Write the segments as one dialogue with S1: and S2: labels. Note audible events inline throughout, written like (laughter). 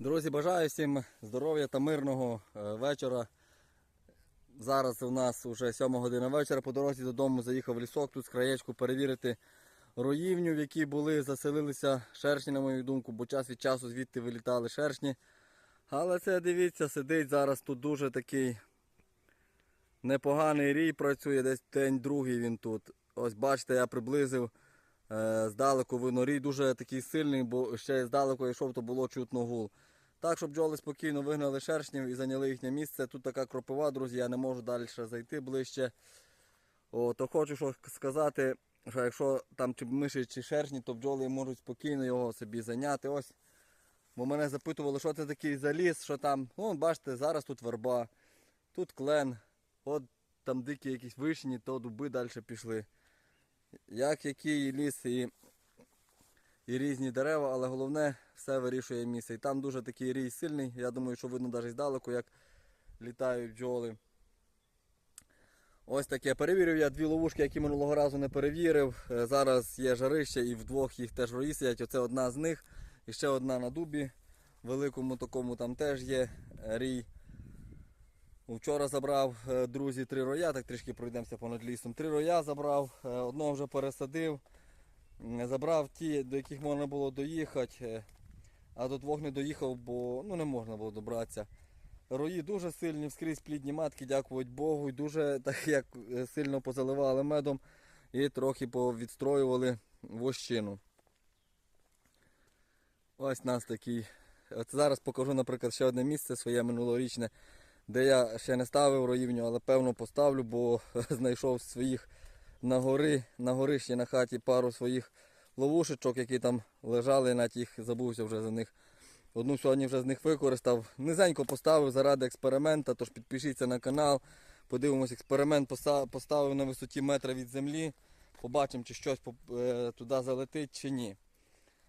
S1: Друзі, бажаю всім здоров'я та мирного е, вечора. Зараз у нас вже 7 година вечора. По дорозі додому заїхав в лісок тут з краєчку перевірити роївню, в якій були, заселилися шершні, на мою думку, бо час від часу звідти вилітали шершні. Але це дивіться, сидить зараз тут дуже такий непоганий рій працює, десь день другий він тут. Ось бачите, я приблизив. Е, Здалеку видно, рій дуже такий сильний, бо ще здалеку йшов, то було чутно гул. Так, щоб бджоли спокійно вигнали шершнів і зайняли їхнє місце. Тут така кропива, друзі, я не можу далі зайти ближче. О, то хочу що сказати, що якщо там чи миші, чи шершні, то бджоли можуть спокійно його собі зайняти. Ось. Бо мене запитували, що це такий за ліс, що там. Ну, бачите, зараз тут верба, тут клен, от там дикі якісь вишні, то дуби далі пішли. Як який ліс і, і різні дерева, але головне все вирішує місце. І там дуже такий рій сильний. Я думаю, що видно навіть здалеку, як літають бджоли. Ось таке. Перевірив я дві ловушки, які минулого разу не перевірив. Е, Зараз є жарище і вдвох їх теж рої сидять. Оце одна з них. І ще одна на дубі. Великому такому там теж є е, рій. Вчора забрав е, друзі три роя, так трішки пройдемося понад лісом. Три роя забрав, одного вже пересадив. Забрав ті, до яких можна було доїхати, е, а до двох не доїхав, бо ну, не можна було добратися. Рої дуже сильні, вскрізь плідні матки, дякувати Богу. І дуже (laughs) так як е, сильно позаливали медом і трохи повідстроювали вощину. Ось нас такий. От зараз покажу, наприклад, ще одне місце своє минулорічне, де я ще не ставив роївню, але певно поставлю, бо (laughs) знайшов своїх на гори, на горищі на хаті пару своїх ловушечок, які там лежали, навіть їх забувся вже за них. Одну сьогодні вже з них використав. Низенько поставив заради експеримента, тож підпишіться на канал. Подивимось, експеримент поставив на висоті метра від землі. Побачимо, чи щось е, туди залетить чи ні.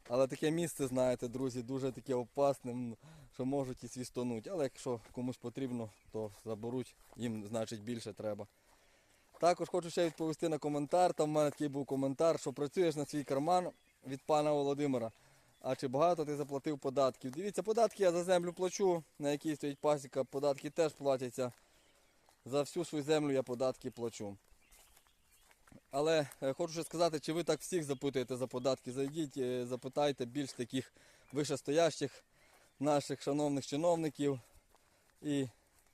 S1: Але таке місце, знаєте, друзі, дуже таке опасне, що можуть і свістонуть. Але якщо комусь потрібно, то заберуть, їм значить більше треба. Також хочу ще відповісти на коментар. Там в мене такий був коментар, що працюєш на свій карман від пана Володимира. А чи багато ти заплатив податків? Дивіться, податки я за землю плачу, на якій стоїть пасіка, податки теж платяться. За всю свою землю я податки плачу. Але е, хочу ще сказати, чи ви так всіх запитуєте за податки, зайдіть, е, запитайте більш таких вищестоящих наших шановних чиновників. І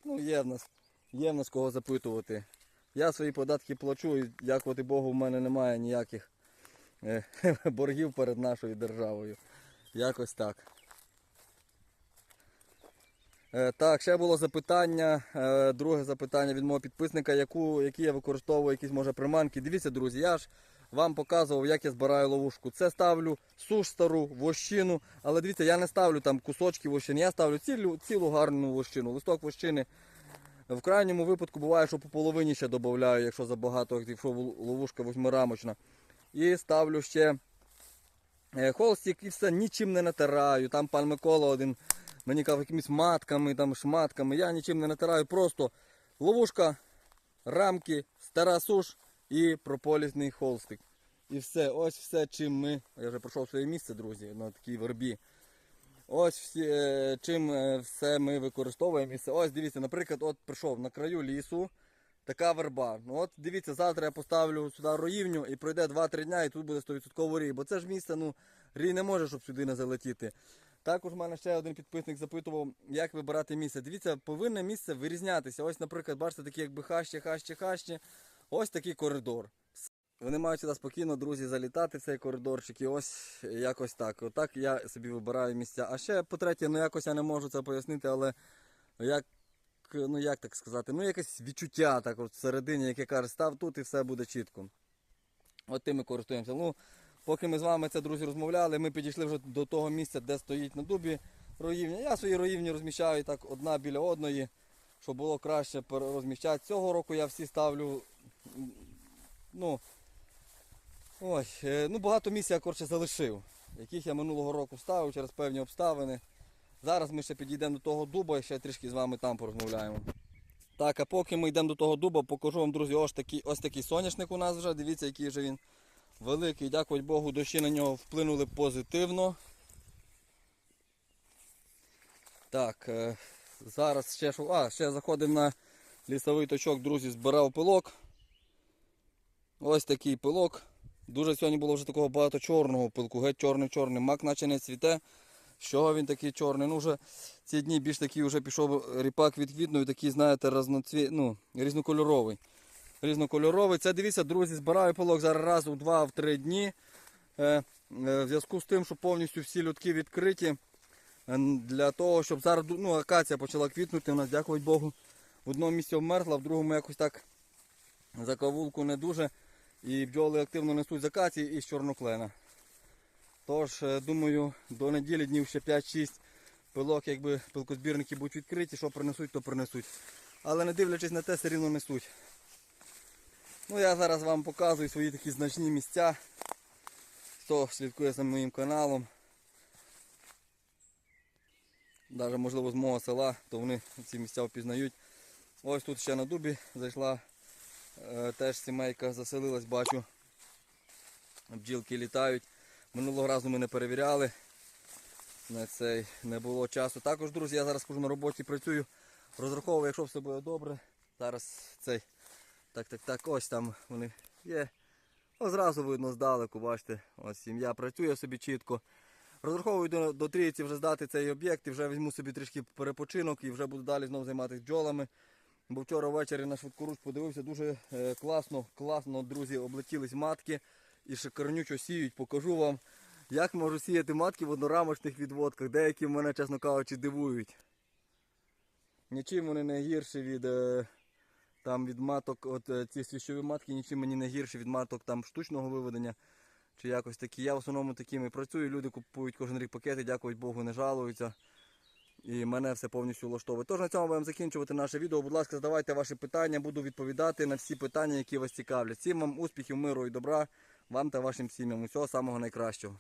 S1: ну, є в нас, є в нас кого запитувати. Я свої податки плачу і дякувати Богу, в мене немає ніяких е, (laughs) боргів перед нашою державою. Якось так. Е, Так, ще було запитання. е, Друге запитання від мого підписника, яку, які я використовую якісь може приманки. Дивіться, друзі, я ж вам показував, як я збираю ловушку. Це ставлю суш стару вощину, але дивіться, я не ставлю там кусочки вощини, я ставлю цілу, цілу гарну вощину. Листок вощини. В крайньому випадку буває, що по половині ще додаю, якщо забагато, якщо ловушка восьмирамочна. І ставлю ще е, холстик і все, нічим не натираю. Там пан Микола один мені казав якимись матками, там шматками. Я нічим не натираю, просто ловушка, рамки, стара суш і прополісний холстик. І все, ось все, чим ми. Я вже пройшов своє місце, друзі, на такій вербі. Ось всі, е, чим е, все ми використовуємо. І все. Ось дивіться, наприклад, от прийшов на краю лісу. Така верба. Ну от дивіться, завтра я поставлю сюди роївню і пройде 2-3 дня і тут буде 100% рій. Бо це ж місце, ну, рій не може, щоб сюди не залетіти. Також в мене ще один підписник запитував, як вибирати місце. Дивіться, повинне місце вирізнятися. Ось, наприклад, бачите, такі якби хащі, хащі, хащі. Ось такий коридор. Вони мають сюди спокійно, друзі, залітати в цей коридорчик і ось якось так. Отак я собі вибираю місця. А ще, по-третє, ну якось я не можу це пояснити, але як, ну як так сказати, ну якесь відчуття так от всередині, яке каже, став тут і все буде чітко. От тим ми користуємося. Ну, поки ми з вами це, друзі, розмовляли, ми підійшли вже до того місця, де стоїть на дубі роївня. Я свої роївні розміщаю так одна біля одної, щоб було краще розміщати. Цього року я всі ставлю. Ну, ой, е, ну багато місць я коротше, залишив, яких я минулого року ставив через певні обставини. Зараз ми ще підійдемо до того дуба і ще трішки з вами там порозмовляємо. Так, а поки ми йдемо до того дуба, покажу вам, друзі, ось такий, ось такий соняшник у нас вже. Дивіться, який вже він великий. Дякувати Богу, дощі на нього вплинули позитивно. Так, е, зараз ще що. А, ще заходимо на лісовий точок, друзі, збирав пилок. Ось такий пилок. Дуже сьогодні було вже такого багато чорного пилку, геть чорний-чорний. Мак наче не цвіте. Чого він такий чорний? Ну вже ці дні більш такий вже пішов ріпак від квітної, такий, знаєте, разноцві... ну, різнокольоровий. Різнокольоровий. Це дивіться, друзі, збираю пилок зараз раз у два-три дні. Е, е, в зв'язку з тим, що повністю всі льотки відкриті. Е, Для того, щоб зараз ну, акація почала квітнути, у нас, дякувати Богу, в одному місці обмерзла, в другому якось так за кавулку не дуже. І бджоли активно несуть з акації і з чорноклена. Тож, е, думаю, до неділі днів ще 5-6 пилок, якби пилкозбірники будуть відкриті, що принесуть, то принесуть. Але не дивлячись на те, все рівно несуть. Ну я зараз вам показую свої такі значні місця. Хто слідкує за моїм каналом. Навіть можливо з мого села, то вони ці місця впізнають. Ось тут ще на дубі зайшла теж сімейка, заселилась, бачу. Бджілки літають. Минулого разу ми не перевіряли. На цей не було часу. Також, друзі, я зараз хожу на роботі, працюю. Розраховую, якщо все буде добре. Зараз цей. Так, так, так, ось там вони є. О, зразу видно здалеку, бачите, ось сім'я працює собі чітко. Розраховую до, до трійці вже здати цей об'єкт і вже візьму собі трішки перепочинок і вже буду далі знову займатися бджолами. Бо вчора ввечері на швидкоруч подивився дуже е, класно, класно, друзі, облетілись матки і шикарнючо сіють. Покажу вам, як можу сіяти матки в однорамочних відводках. Деякі мене, чесно кажучи, дивують. Нічим вони не гірші від, е, там, від маток, от е, ці свіщові матки, нічим мені не гірші від маток там, штучного виведення. Чи якось такі. Я в основному такими працюю, люди купують кожен рік пакети, дякують Богу, не жалуються. І мене все повністю влаштовує. Тож на цьому будемо закінчувати наше відео. Будь ласка, задавайте ваші питання, буду відповідати на всі питання, які вас цікавлять. Всім вам успіхів, миру і добра, вам та вашим сім'ям. Усього самого найкращого.